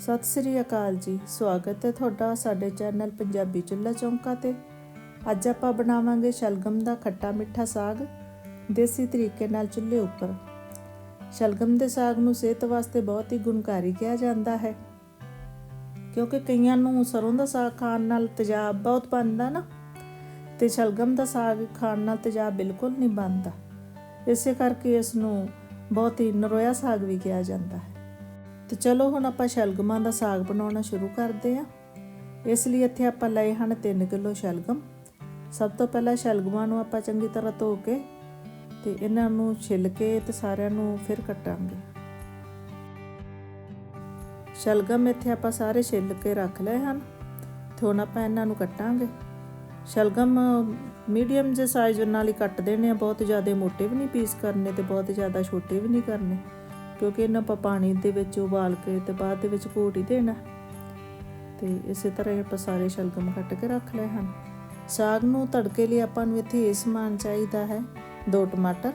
ਸਤਿ ਸ੍ਰੀ ਅਕਾਲ ਜੀ, ਸਵਾਗਤ ਹੈ ਤੁਹਾਡਾ ਸਾਡੇ ਚੈਨਲ ਪੰਜਾਬੀ ਚੁੱਲ੍ਹਾ ਚੌਂਕਾ ਤੇ। ਅੱਜ ਆਪਾਂ ਬਣਾਵਾਂਗੇ ਸ਼ਲਗਮ ਦਾ ਖੱਟਾ ਮਿੱਠਾ ਸਾਗ, ਦੇਸੀ ਤਰੀਕੇ ਨਾਲ ਚੁੱਲ੍ਹੇ ਉੱਪਰ। ਸ਼ਲਗਮ ਦੇ ਸਾਗ ਨੂੰ ਸਿਹਤ ਵਾਸਤੇ ਬਹੁਤ ਹੀ ਗੁਣਕਾਰੀ ਕਿਹਾ ਜਾਂਦਾ ਹੈ। ਕਿਉਂਕਿ ਕਈਆਂ ਨੂੰ ਸਰੋਂ ਦਾ ਸਾਗ ਖਾਣ ਨਾਲ ਤੇਜ਼ਾਬ ਬਹੁਤ ਬਣਦਾ ਨਾ, ਤੇ ਸ਼ਲਗਮ ਦਾ ਸਾਗ ਖਾਣ ਨਾਲ ਤੇਜ਼ਾਬ ਬਿਲਕੁਲ ਨਹੀਂ ਬਣਦਾ। ਇਸੇ ਕਰਕੇ ਇਸ ਨੂੰ ਬਹੁਤ ਹੀ ਨਰੋਇਆ ਸਾਗ ਵੀ ਕਿਹਾ ਜਾਂਦਾ ਹੈ। ਤੇ ਚਲੋ ਹੁਣ ਆਪਾਂ ਸ਼ਲਗਮਾਂ ਦਾ ਸਾਗ ਬਣਾਉਣਾ ਸ਼ੁਰੂ ਕਰਦੇ ਹਾਂ। ਇਸ ਲਈ ਇੱਥੇ ਆਪਾਂ ਲਏ ਹਨ 3 ਕਿਲੋ ਸ਼ਲਗਮ। ਸਭ ਤੋਂ ਪਹਿਲਾਂ ਸ਼ਲਗਮਾਂ ਨੂੰ ਆਪਾਂ ਚੰਗੀ ਤਰ੍ਹਾਂ ਧੋ ਕੇ ਤੇ ਇਹਨਾਂ ਨੂੰ ਛਿੱਲ ਕੇ ਤੇ ਸਾਰਿਆਂ ਨੂੰ ਫਿਰ ਕੱਟਾਂਗੇ। ਸ਼ਲਗਮ ਇੱਥੇ ਆਪਾਂ ਸਾਰੇ ਛਿੱਲ ਕੇ ਰੱਖ ਲਏ ਹਨ ਤੇ ਹੁਣ ਆਪਾਂ ਇਹਨਾਂ ਨੂੰ ਕੱਟਾਂਗੇ। ਸ਼ਲਗਮ ਮੀਡੀਅਮ ਜੇ ਸਾਈਜ਼ ਨਾਲ ਹੀ ਕੱਟ ਦੇਣੇ ਆ, ਬਹੁਤ ਜ਼ਿਆਦਾ ਮੋਟੇ ਵੀ ਨਹੀਂ ਪੀਸ ਕਰਨੇ ਤੇ ਬਹੁਤ ਜ਼ਿਆਦਾ ਛੋਟੇ ਵੀ ਨਹੀਂ ਕਰਨੇ। ਕਿਉਂਕਿ ਇਹਨਾਂ ਆਪਾਂ ਪਾਣੀ ਦੇ ਵਿੱਚ ਉਬਾਲ ਕੇ ਤੇ ਬਾਅਦ ਦੇ ਵਿੱਚ ਘੋਟ ਹੀ ਦੇਣਾ। ਤੇ ਇਸੇ ਤਰ੍ਹਾਂ ਹੀ ਆਪਾਂ ਸਾਰੇ ਸ਼ਲਗਮ ਕੱਟ ਕੇ ਰੱਖ ਲਏ ਹਨ। ਸਾਗ ਨੂੰ ਤੜਕੇ ਲਈ ਆਪਾਂ ਨੂੰ ਇੱਥੇ ਇਹ ਸਮਾਨ ਚਾਹੀਦਾ ਹੈ। ਦੋ ਟਮਾਟਰ,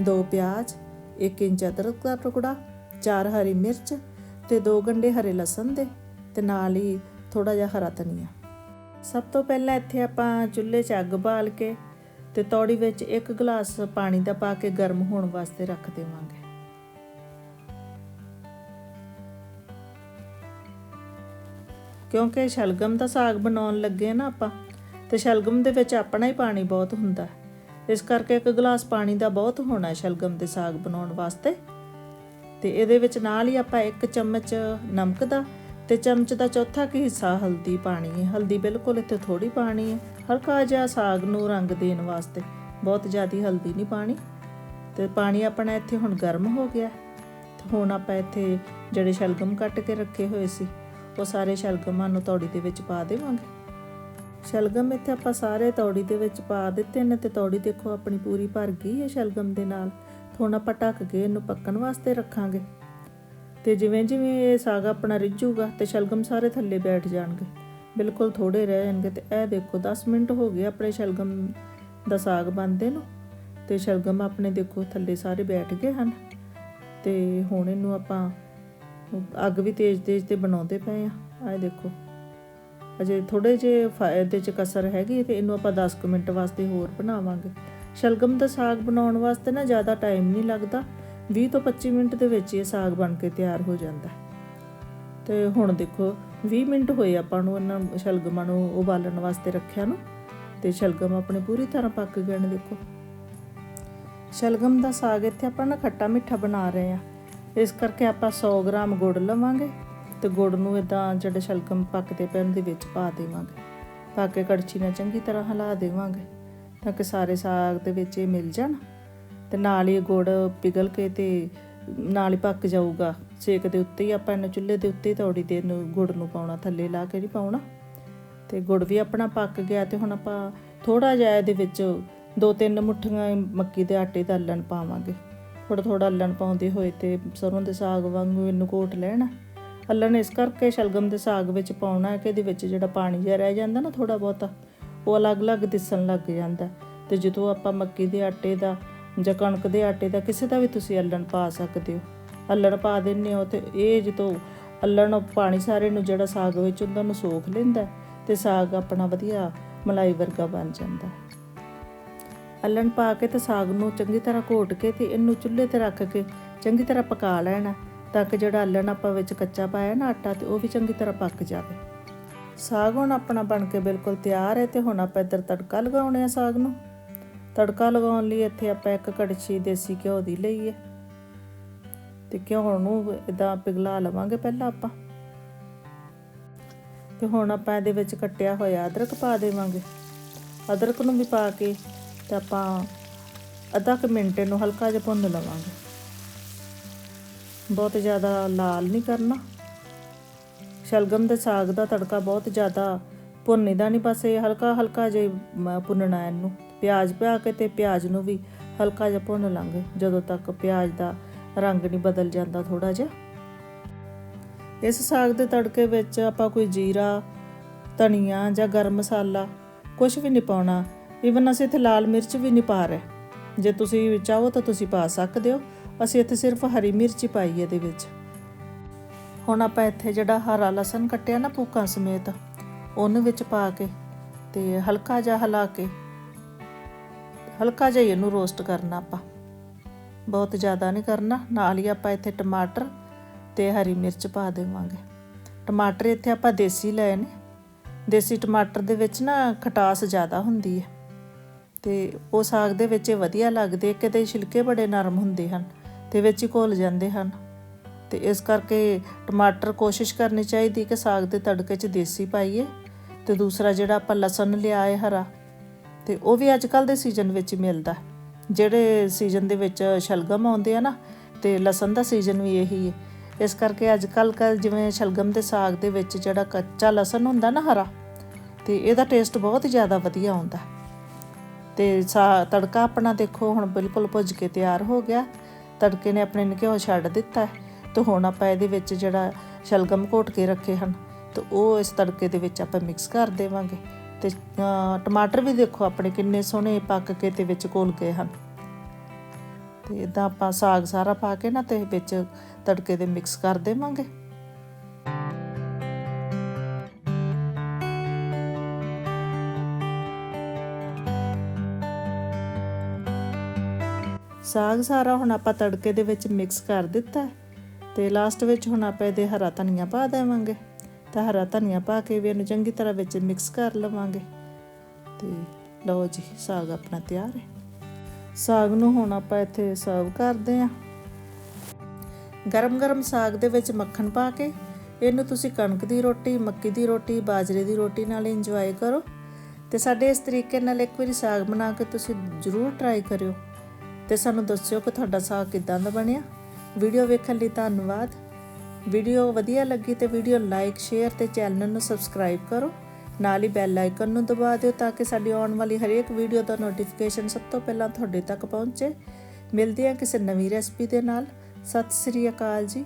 ਦੋ ਪਿਆਜ਼ 1 ਇੰਚ ਅਦਰਕ ਦਾ ਟੁਕੜਾ, ਚਾਰ ਹਰੀ ਮਿਰਚ ਤੇ ਦੋ ਗੰਡੇ ਹਰੇ ਲਸਣ ਦੇ ਤੇ ਨਾਲ ਹੀ ਥੋੜਾ ਜਿਹਾ ਹਰਾ ਧਨੀਆ। ਸਭ ਤੋਂ ਪਹਿਲਾਂ ਇੱਥੇ ਆਪਾਂ ਚੁੱਲ੍ਹੇ 'ਚ ਅੱਗ ਬਾਲ ਕੇ ਤੇ ਤੌੜੀ ਵਿੱਚ ਇੱਕ ਗਲਾਸ ਪਾਣੀ ਦਾ ਪਾ ਕੇ ਗਰਮ ਹੋਣ ਵਾਸਤੇ ਰੱਖ ਦੇਵਾਂਗੇ। ਕਿਉਂਕਿ ਸ਼ਲਗਮ ਦਾ ਸਾਗ ਬਣਾਉਣ ਲੱਗੇ ਨਾ ਆਪਾਂ, ਤੇ ਸ਼ਲਗਮ ਦੇ ਵਿੱਚ ਆਪਣਾ ਹੀ ਪਾਣੀ ਬਹੁਤ ਹੁੰਦਾ ਇਸ ਕਰਕੇ ਇੱਕ ਗਲਾਸ ਪਾਣੀ ਦਾ ਬਹੁਤ ਹੋਣਾ ਸ਼ਲਗਮ ਦੇ ਸਾਗ ਬਣਾਉਣ ਵਾਸਤੇ। ਤੇ ਇਹਦੇ ਵਿੱਚ ਨਾਲ ਹੀ ਆਪਾਂ ਇੱਕ ਚਮਚ ਨਮਕ ਦਾ ਤੇ ਚਮਚ ਦਾ ਚੌਥਾ ਕੁ ਹਿੱਸਾ ਹਲਦੀ ਪਾਣੀ ਹੈ। ਹਲਦੀ ਬਿਲਕੁਲ ਇੱਥੇ ਥੋੜੀ ਪਾਣੀ ਹੈ, ਹਲਕਾ ਜਿਹਾ ਸਾਗ ਨੂੰ ਰੰਗ ਦੇਣ ਵਾਸਤੇ। ਬਹੁਤ ਜ਼ਿਆਦੀ ਹਲਦੀ ਨਹੀਂ ਪਾਣੀ। ਤੇ ਪਾਣੀ ਆਪਣਾ ਇੱਥੇ ਹੁਣ ਗਰਮ ਹੋ ਗਿਆ ਤੇ ਹੁਣ ਆਪਾਂ ਇੱਥੇ ਜਿਹੜੇ ਸ਼ਲਗਮ ਕੱਟ ਕੇ ਰੱਖੇ ਹੋਏ ਸੀ ਉਹ ਸਾਰੇ ਸ਼ਲਗਮਾਂ ਨੂੰ ਤੌੜੀ ਦੇ ਵਿੱਚ ਪਾ ਦੇਵਾਂਗੇ। ਸ਼ਲਗਮ ਇੱਥੇ ਆਪਾਂ ਸਾਰੇ ਤੌੜੀ ਦੇ ਵਿੱਚ ਪਾ ਦਿੱਤੇ ਨੇ ਤੇ ਤੌੜੀ ਦੇਖੋ ਆਪਣੀ ਪੂਰੀ ਭਰ ਗਈ ਹੈ ਸ਼ਲਗਮ ਦੇ ਨਾਲ। ਹੁਣ ਆਪਾਂ ਢੱਕ ਕੇ ਇਹਨੂੰ ਪੱਕਣ ਵਾਸਤੇ ਰੱਖਾਂਗੇ। ਤੇ ਜਿਵੇਂ ਜਿਵੇਂ ਇਹ ਸਾਗ ਆਪਣਾ ਰਿੱਝੂਗਾ ਤੇ ਸ਼ਲਗਮ ਸਾਰੇ ਥੱਲੇ ਬੈਠ ਜਾਣਗੇ। ਬਿਲਕੁਲ ਥੋੜੇ ਰਹਿ ਜਾਣਗੇ ਤੇ ਇਹ ਦੇਖੋ 10 ਮਿੰਟ ਹੋ ਗਏ ਆਪਣੇ ਸ਼ਲਗਮ ਦਾ ਸਾਗ ਬਣਦੇ ਨੂੰ। ਤੇ ਸ਼ਲਗਮ ਆਪਣੇ ਦੇਖੋ ਥੱਲੇ ਸਾਰੇ ਬੈਠ ਗਏ ਹਨ। ਤੇ ਹੁਣ ਇਹਨੂੰ ਆਪਾਂ ਅੱਗ ਵੀ ਤੇਜ਼ ਤੇਜ਼ ਤੇ ਬਣਾਉਂਦੇ ਪਏ ਆ। ਆਹ ਦੇਖੋ। ਅਜੇ ਥੋੜੇ ਜੇ ਇਹਦੇ ਚ ਕਸਰ ਹੈਗੀ ਤੇ ਇਹਨੂੰ ਆਪਾਂ 10 ਕੁ ਮਿੰਟ ਵਾਸਤੇ ਹੋਰ ਬਣਾਵਾਂਗੇ। ਸ਼ਲਗਮ ਦਾ ਸਾਗ ਬਣਾਉਣ ਵਾਸਤੇ ਨਾ ਜ਼ਿਆਦਾ ਟਾਈਮ ਨਹੀਂ ਲੱਗਦਾ। 20 ਤੋਂ 25 ਮਿੰਟ ਦੇ ਵਿੱਚ ਇਹ ਸਾਗ ਬਣ ਕੇ ਤਿਆਰ ਹੋ ਜਾਂਦਾ। ਹੈ। ਤੇ ਹੁਣ ਦੇਖੋ 20 ਮਿੰਟ ਹੋਏ ਆਪਾਂ ਨੂੰ ਇਹਨਾਂ ਸ਼ਲਗਮਾਂ ਨੂੰ ਉਬਾਲਣ ਵਾਸਤੇ ਰੱਖਿਆ ਨੂੰ। ਤੇ ਸ਼ਲਗਮ ਆਪਣੇ ਪੂਰੀ ਤਰ੍ਹਾਂ ਪੱਕ ਗਏ ਨੇ ਦੇਖੋ। ਸ਼ਲਗਮ ਦਾ ਸਾਗ ਇੱਥੇ ਆਪਾਂ ਨਾ ਖੱਟਾ ਮਿੱਠਾ ਬਣਾ ਰਹੇ ਆ। ਇਸ ਕਰਕੇ ਆਪਾਂ 100 ਗ੍ਰਾਮ ਗੁੜ ਲਵਾਂਗੇ ਤੇ ਗੁੜ ਨੂੰ ਇਦਾਂ ਜਿਹੜੇ ਸ਼ਲਗਮ ਪੱਕਦੇ ਪੈਣ ਦੇ ਵਿੱਚ ਪਾ ਦੇਵਾਂਗੇ। ਪਾ ਕੇ ਕੜਛੀ ਨਾਲ ਚੰਗੀ ਤਰ੍ਹਾਂ ਹਿਲਾ ਦੇਵਾਂਗੇ ਤਾਂ ਕਿ ਸਾਰੇ ਸਾਗ ਦੇ ਵਿੱਚ ਇਹ ਮਿਲ ਜਾਣ ਤੇ ਨਾਲ ਹੀ ਗੁੜ ਪਿਘਲ ਕੇ ਤੇ ਨਾਲ ਹੀ ਪੱਕ ਜਾਊਗਾ। ਸੇਕ ਦੇ ਉੱਤੇ ਹੀ ਆਪਾਂ ਇਹਨੂੰ ਚੁੱਲ੍ਹੇ ਦੇ ਉੱਤੇ ਤੌੜੀ ਦੇ ਇਹਨੂੰ ਗੁੜ ਨੂੰ ਪਾਉਣਾ, ਥੱਲੇ ਲਾ ਕੇ ਨਹੀਂ ਪਾਉਣਾ। ਤੇ ਗੁੜ ਵੀ ਆਪਣਾ ਪੱਕ ਗਿਆ ਤੇ ਹੁਣ ਆਪਾਂ ਥੋੜਾ ਜਿਹਾ ਇਹਦੇ ਵਿੱਚ ਦੋ ਤਿੰਨ ਮੁੱਠੀਆਂ ਮੱਕੀ ਦੇ ਆਟੇ ਦਾ ਅੱਲਣ ਪਾਵਾਂਗੇ। ਥੋੜਾ ਥੋੜਾ ਅੱਲਣ ਪਾਉਂਦੇ ਹੋਏ ਤੇ ਸਰੋਂ ਦੇ ਸਾਗ ਵਾਂਗੂ ਇਹਨੂੰ ਘੋਟ ਲੈਣਾ। ਅੱਲਣ ਇਸ ਕਰਕੇ ਸ਼ਲਗਮ ਦੇ ਸਾਗ ਵਿੱਚ ਪਾਉਣਾ ਹੈ ਕਿ ਇਹਦੇ ਵਿੱਚ ਜਿਹੜਾ ਪਾਣੀ ਜਿਹਾ ਰਹਿ ਜਾਂਦਾ ਨਾ ਥੋੜਾ ਬਹੁਤਾ, ਉਹ ਅਲੱਗ-ਅਲੱਗ ਦਿਸਣ ਲੱਗ ਜਾਂਦਾ। ਤੇ ਜਦੋਂ ਆਪਾਂ ਮੱਕੀ ਦੇ ਆਟੇ ਦਾ ਜਾਂ ਕਣਕ ਦੇ ਆਟੇ ਦਾ ਕਿਸੇ ਦਾ ਵੀ ਤੁਸੀਂ ਅੱਲਣ ਪਾ ਸਕਦੇ ਹੋ। ਅੱਲਣ ਪਾ ਦਿੰਨੇ ਹੋ ਤੇ ਇਹ ਜਦੋਂ ਅੱਲਣ ਪਾਣੀ ਸਾਰੇ ਨੂੰ ਜਿਹੜਾ ਸਾਗ ਵਿੱਚ ਹੁੰਦਾ ਨੂੰ ਸੋਖ ਲੈਂਦਾ ਤੇ ਸਾਗ ਆਪਣਾ ਵਧੀਆ ਮਲਾਈ ਵਰਗਾ ਬਣ ਜਾਂਦਾ ਅੱਲਣ ਪਾ ਕੇ ਤੇ ਸਾਗ ਨੂੰ ਚੰਗੀ ਤਰ੍ਹਾਂ ਘੋਟ ਕੇ ਤੇ ਇਹਨੂੰ ਚੁੱਲ੍ਹੇ ਤੇ ਰੱਖ ਕੇ ਚੰਗੀ ਤਰ੍ਹਾਂ ਪਕਾ ਲੈਣਾ, ਤਾਂ ਕਿ ਜਿਹੜਾ ਅੱਲਣ ਆਪਾਂ ਵਿੱਚ ਕੱਚਾ ਪਾਇਆ ਨਾ ਆਟਾ ਤੇ ਉਹ ਵੀ ਚੰਗੀ ਤਰ੍ਹਾਂ ਪੱਕ ਜਾਵੇ। ਸਾਗ ਹੁਣ ਆਪਣਾ ਬਣ ਕੇ ਬਿਲਕੁਲ ਤਿਆਰ ਹੈ ਤੇ ਹੁਣ ਆਪਾਂ ਇੱਧਰ ਤੜਕਾ ਲਗਾਉਣੇ ਆ ਸਾਗ ਨੂੰ। ਤੜਕਾ ਲਗਾਉਣ ਲਈ ਇੱਥੇ ਆਪਾਂ ਇੱਕ ਕੜਛੀ ਦੇਸੀ ਘਿਓ ਦੀ ਲਈ ਹੈ। ਤੇ ਘਿਓ ਨੂੰ ਇਦਾਂ ਪਿਘਲਾ ਲਵਾਂਗੇ ਪਹਿਲਾਂ ਆਪਾਂ। ਤੇ ਹੁਣ ਆਪਾਂ ਇਹਦੇ ਵਿੱਚ ਕੱਟਿਆ ਹੋਇਆ ਅਦਰਕ ਪਾ ਦੇਵਾਂਗੇ। ਅਦਰਕ ਨੂੰ ਵੀ ਪਾ ਕੇ ਤੇ ਆਪਾਂ ਅੱਧਾ ਕੁ ਮਿੰਟ ਇਹਨੂੰ ਹਲਕਾ ਜਿਹਾ ਭੁੰਨ ਲਵਾਂਗੇ। ਬਹੁਤ ਜ਼ਿਆਦਾ ਲਾਲ ਨਹੀਂ ਕਰਨਾ। ਸ਼ਲਗਮ ਦੇ ਸਾਗ ਦਾ ਤੜਕਾ ਬਹੁਤ ਜ਼ਿਆਦਾ ਭੁੰਨੀਦਾ ਨਹੀਂ, ਬਸ ਇਹ ਹਲਕਾ ਹਲਕਾ ਜਿਹਾ ਭੁੰਨਣਾ ਇਹਨੂੰ। ਪਿਆਜ਼ ਪਿਆ ਕੇ ਤੇ ਪਿਆਜ਼ ਨੂੰ ਵੀ ਹਲਕਾ ਜਿਹਾ ਭੁੰਨ ਲਾਂਗੇ, ਜਦੋਂ ਤੱਕ ਪਿਆਜ਼ ਦਾ ਰੰਗ ਨਹੀਂ ਬਦਲ ਜਾਂਦਾ ਥੋੜਾ ਜਿਹਾ। ਇਸ ਸਾਗ ਦੇ ਤੜਕੇ ਵਿੱਚ ਆਪਾਂ ਕੋਈ ਜੀਰਾ, ਧਨੀਆ ਜਾਂ ਗਰਮ ਮਸਾਲਾ ਕੁਝ ਵੀ ਨਹੀਂ ਪਾਉਣਾ। ਇਵਨ ਅਸੀਂ ਇੱਥੇ ਲਾਲ ਮਿਰਚ ਵੀ ਨਹੀਂ ਪਾ ਰਹੇ। ਜੇ ਤੁਸੀਂ ਚਾਹੋ ਤਾਂ ਤੁਸੀਂ ਪਾ ਸਕਦੇ ਹੋ। ਅਸੀਂ ਇੱਥੇ ਸਿਰਫ ਹਰੀ ਮਿਰਚ ਹੀ ਪਾਈ ਇਹਦੇ ਵਿੱਚ। ਹੁਣ ਆਪਾਂ ਇੱਥੇ ਜਿਹੜਾ ਹਰਾ ਲਸਣ ਕੱਟਿਆ ਨਾ ਪੂਕਾਂ ਸਮੇਤ, ਉਹਨੂੰ ਵਿੱਚ ਪਾ ਕੇ ਤੇ ਹਲਕਾ ਜਿਹਾ ਹਿਲਾ ਕੇ, ਹਲਕਾ ਜਿਹਾ ਹੀ ਇਹਨੂੰ ਰੋਸਟ ਕਰਨਾ ਆਪਾਂ। ਬਹੁਤ ਜ਼ਿਆਦਾ ਨਹੀਂ ਕਰਨਾ। ਨਾਲ ਹੀ ਆਪਾਂ ਇੱਥੇ ਟਮਾਟਰ ਤੇ ਹਰੀ ਮਿਰਚ ਪਾ ਦੇਵਾਂਗੇ। ਟਮਾਟਰ ਇੱਥੇ ਆਪਾਂ ਦੇਸੀ ਲਏ ਨੇ। ਦੇਸੀ ਟਮਾਟਰ ਦੇ ਵਿੱਚ ਨਾ ਖਟਾਸ ਜ਼ਿਆਦਾ ਹੁੰਦੀ ਹੈ। ਤੇ ਉਹ ਸਾਗ ਦੇ ਵਿੱਚ ਇਹ ਵਧੀਆ ਲੱਗਦੇ ਕਿਤੇ ਛਿਲਕੇ ਬੜੇ ਨਰਮ ਹੁੰਦੇ ਹਨ ਤੇ ਵਿੱਚ ਹੀ ਘੁਲ ਜਾਂਦੇ ਹਨ। ਤੇ ਇਸ ਕਰਕੇ ਟਮਾਟਰ ਕੋਸ਼ਿਸ਼ ਕਰਨੀ ਚਾਹੀਦੀ ਕਿ ਸਾਗ ਦੇ ਤੜਕੇ 'ਚ ਦੇਸੀ ਪਾਈਏ ਤੇ ਦੂਸਰਾ ਜਿਹੜਾ ਆਪਾਂ ਲਸਣ ਲਿਆ ਹੈ ਹਰਾ, ਤੇ ਉਹ ਵੀ ਅੱਜ ਕੱਲ ਦੇ ਸੀਜ਼ਨ ਵਿੱਚ ਮਿਲਦਾ। ਜਿਹੜੇ ਸੀਜ਼ਨ ਦੇ ਵਿੱਚ ਸ਼ਲਗਮ ਆਉਂਦੇ ਆ ਨਾ, ਤੇ ਲਸਣ ਦਾ ਸੀਜ਼ਨ ਵੀ ਇਹੀ ਹੈ। ਇਸ ਕਰਕੇ ਅੱਜ ਕੱਲ ਜਿਵੇਂ ਸ਼ਲਗਮ ਦੇ ਸਾਗ ਦੇ ਵਿੱਚ ਜਿਹੜਾ ਕੱਚਾ ਲਸਣ ਹੁੰਦਾ ਨਾ ਹਰਾ, ਤੇ ਇਹਦਾ ਟੇਸਟ ਬਹੁਤ ਜ਼ਿਆਦਾ ਵਧੀਆ ਆਉਂਦਾ। ਤੇ ਸਾ ਤੜਕਾ ਆਪਣਾ ਦੇਖੋ, ਹੁਣ ਬਿਲਕੁਲ ਭੁੱਜ ਕੇ ਤਿਆਰ ਹੋ ਗਿਆ। ਤੜਕੇ ਨੇ ਆਪਣੇ ਘਿਓ ਛੱਡ ਦਿੱਤਾ ਹੈ। ਤੇ ਹੁਣ ਆਪਾਂ ਇਹਦੇ ਵਿੱਚ ਜਿਹੜਾ ਸ਼ਲਗਮ ਘੋਟ ਕੇ ਰੱਖੇ ਹਨ, ਤੇ ਉਹ ਇਸ ਤੜਕੇ ਦੇ ਵਿੱਚ ਆਪਾਂ ਮਿਕਸ ਕਰ ਦੇਵਾਂਗੇ। ਤੇ ਟਮਾਟਰ ਵੀ ਦੇਖੋ ਆਪਣੇ ਕਿੰਨੇ ਸੋਹਣੇ ਪੱਕ ਕੇ ਤੇ ਵਿੱਚ ਘੋਲ ਗਏ ਹਨ। ਤੇ ਇਦਾਂ ਆਪਾਂ ਸਾਗ ਸਾਰਾ ਪਾ ਕੇ ਨਾ ਤੇ ਵਿੱਚ ਤੜਕੇ ਦੇ ਮਿਕਸ ਕਰ ਦੇਵਾਂਗੇ। ਸਾਗ ਸਾਰਾ ਹੁਣ ਆਪਾਂ ਤੜਕੇ ਦੇ ਵਿੱਚ ਮਿਕਸ ਕਰ ਦਿੱਤਾ ਹੈ ਤੇ ਲਾਸਟ ਵਿੱਚ ਹੁਣ ਆਪਾਂ ਇਹਦੇ ਹਰਾ ਧਨੀਆ ਪਾ ਦੇਵਾਂਗੇ। ਤਾਂ ਹਰਾ ਧਨੀਆ ਪਾ ਕੇ ਵੀ ਇਹਨੂੰ ਚੰਗੀ ਤਰ੍ਹਾਂ ਵਿੱਚ ਮਿਕਸ ਕਰ ਲਵਾਂਗੇ। ਤੇ ਲਓ ਜੀ, ਸਾਗ ਆਪਣਾ ਤਿਆਰ ਹੈ। ਸਾਗ ਨੂੰ ਹੁਣ ਆਪਾਂ ਇੱਥੇ ਸਰਵ ਕਰਦੇ ਹਾਂ। ਗਰਮ-ਗਰਮ ਸਾਗ ਦੇ ਵਿੱਚ ਮੱਖਣ ਪਾ ਕੇ ਇਹਨੂੰ ਤੁਸੀਂ ਕਣਕ ਦੀ ਰੋਟੀ, ਮੱਕੀ ਦੀ ਰੋਟੀ, ਬਾਜਰੇ ਦੀ ਰੋਟੀ ਨਾਲ ਇੰਜੋਏ ਕਰੋ। ਤੇ ਸਾਡੇ ਇਸ ਤਰੀਕੇ ਨਾਲ ਇੱਕ ਵਾਰੀ ਸਾਗ ਬਣਾ ਕੇ ਤੁਸੀਂ ਜ਼ਰੂਰ ਟਰਾਈ ਕਰਿਓ। ਤੇ ਸਾਨੂੰ ਦੱਸਿਓ ਕਿ ਤੁਹਾਡਾ ਸਾਗ ਕਿਦਾਂ ਦਾ ਬਣਿਆ। ਵੀਡੀਓ ਵੇਖਣ ਲਈ ਧੰਨਵਾਦ। ਵੀਡੀਓ ਵਧੀਆ ਲੱਗੀ ਤੇ ਵੀਡੀਓ ਲਾਈਕ, ਸ਼ੇਅਰ ਤੇ ਚੈਨਲ ਨੂੰ ਸਬਸਕ੍ਰਾਈਬ ਕਰੋ। ਨਾਲ ਹੀ ਬੈਲ ਆਈਕਨ ਨੂੰ ਦਬਾ ਦਿਓ ਤਾਂ ਕਿ ਸਾਡੀ ਆਉਣ ਵਾਲੀ ਹਰੇਕ ਵੀਡੀਓ ਦਾ ਨੋਟੀਫਿਕੇਸ਼ਨ ਸਭ ਤੋਂ ਪਹਿਲਾਂ ਤੁਹਾਡੇ ਤੱਕ ਪਹੁੰਚੇ। ਮਿਲਦੇ ਹਾਂ ਕਿਸੇ ਨਵੀਂ ਰੈਸਪੀ ਦੇ ਨਾਲ। ਸਤਿ ਸ੍ਰੀ ਅਕਾਲ ਜੀ।